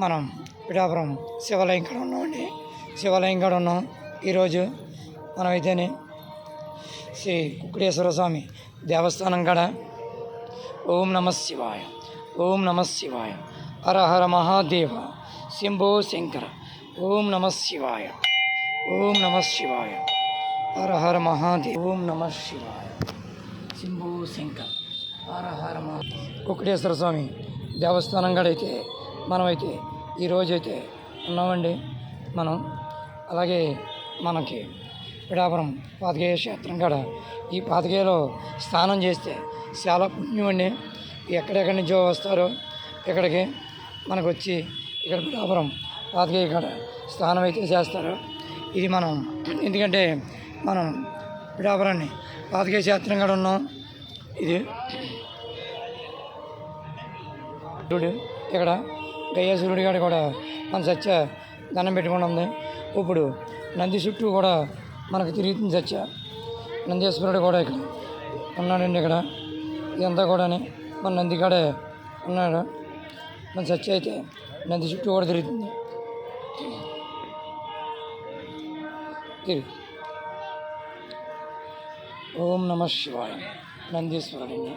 మనం పిఠాపురం శివాలయం కాడ ఉన్నామండి శివాలయం కాడ ఉన్నాం. ఈరోజు మనమైతేనే శ్రీ కుక్కుడేశ్వర స్వామి దేవస్థానం కాడ ఓం నమ శివాయ ఓం నమ శివాయ హర హర మహాదేవ శంభో శంకర ఓం నమ శివాయ ఓం నమ శివాయ హర హర మహాదేవ ఓం నమ శివాయ శంభో శంకర హర హర మహా కుక్కటేశ్వర స్వామి దేవస్థానం కాడైతే మనమైతే ఈరోజైతే ఉన్నామండి. మనం అలాగే మనకి పిడాపురం పాతికేయ క్షేత్రం కాడ ఈ పాతికేయలో స్నానం చేస్తే చాలా పుణ్యం అండి. ఎక్కడెక్కడి నుంచో వస్తారో ఇక్కడికి మనకు వచ్చి ఇక్కడ పిడాపురం పాతికేయ కాడ స్నానం అయితే చేస్తారు. ఇది మనం ఎందుకంటే మనం పిడాపురాన్ని పాతికేయ క్షేత్రం కాడ ఉన్నాం. ఇది ఇక్కడ గయ్య గారు కాడ కూడా మన సత్య దండం పెట్టుకుని ఉంది. ఇప్పుడు నంది చుట్టూ కూడా మనకు తిరుగుతుంది సత్య. నందీశ్వరుడు కూడా ఇక్కడ ఉన్నాడండి ఇక్కడ. ఇదంతా కూడా మన నంది కాడే ఉన్నాడు. మన సత్య అయితే నంది చుట్టూ కూడా తిరుగుతుంది. తిరిగి. ఓం నమ శివాయ. నందీశ్వరుడిని.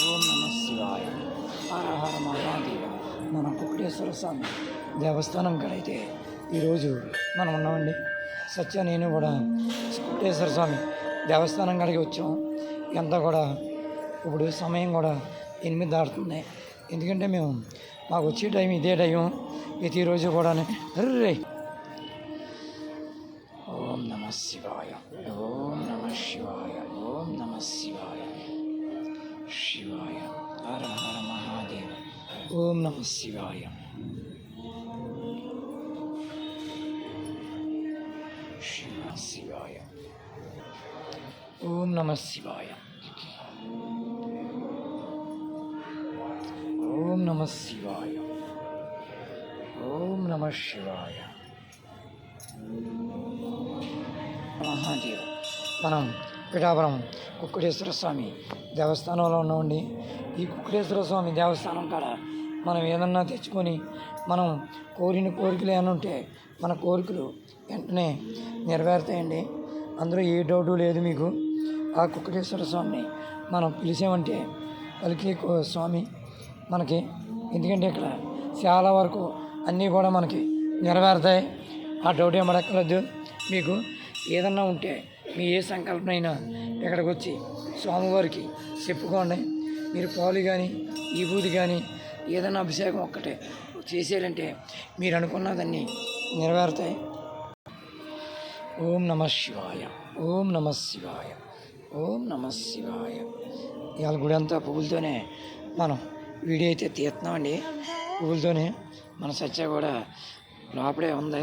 ఓం నమ శివాయ. హర హర మహాదేవ. మన కుక్కటేశ్వర స్వామి దేవస్థానం కడైతే ఈరోజు మనం ఉన్నామండి. సత్య నేను కూడా కుక్కటేశ్వర స్వామి దేవస్థానం కాడికి వచ్చాం. ఎంత కూడా ఇప్పుడు సమయం కూడా ఎనిమిది దాటుతుంది. ఎందుకంటే మేము మాకు వచ్చే టైం ఇదే టైం. ప్రతిరోజు కూడా రే ఓం నమ శివాయ. ఓం నమ శివాయ. ఓం నమ శివాయ. శివాయ. హర హర మహాదేవ. ఓం నమ శివాయ. శివ శివాయ. ఓం నమ శివాయ. ఓం నమ శివాయ. ఓం నమ శివాయ. మహాదేవ. మనం పిఠాపురం కుక్కటేశ్వర స్వామి దేవస్థానంలో ఉన్నామండి ఈ కుక్కుటేశ్వర స్వామి దేవస్థానం కాడ మనం ఏదన్నా తెచ్చుకొని మనం కోరిన కోరికలు ఏమైనా ఉంటే మన కోరికలు వెంటనే నెరవేరుతాయండి. అందులో ఏ డౌటు లేదు మీకు. ఆ కుక్కటేశ్వర స్వామిని మనం పిలిచామంటే పలికే కో- స్వామి మనకి. ఎందుకంటే ఇక్కడ చాలా వరకు అన్నీ కూడా మనకి నెరవేరుతాయి. ఆ డౌట్ ఏమడక్కర్లేదు మీకు ఏదన్నా ఉంటే మీ ఏ సంకల్పన అయినా ఇక్కడికి వచ్చి స్వామివారికి చెప్పుకోండి మీరు పాలు కానీ విభూతి కానీ ఏదైనా అభిషేకం ఒక్కటే చేసేయాలంటే మీరు అనుకున్నదన్నీ నెరవేరుతాయి. ఓం నమ శివాయ ఓం నమ శివాయ ఓం నమ శివాయ. ఇవాళ గుడి అంతా పువ్వులతోనే మనం వీడియో అయితే తీస్తున్నామండి. పువ్వులతోనే మన సత్య కూడా లోపడే ఉంది.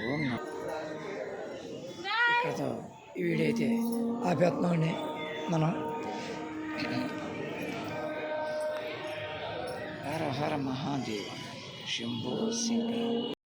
ఓం ఇక్కడతో ఈ వీడియో అయితే ఆపేస్తున్నామండి మనం. హర హర మహాదేవ. శంభో శంకర.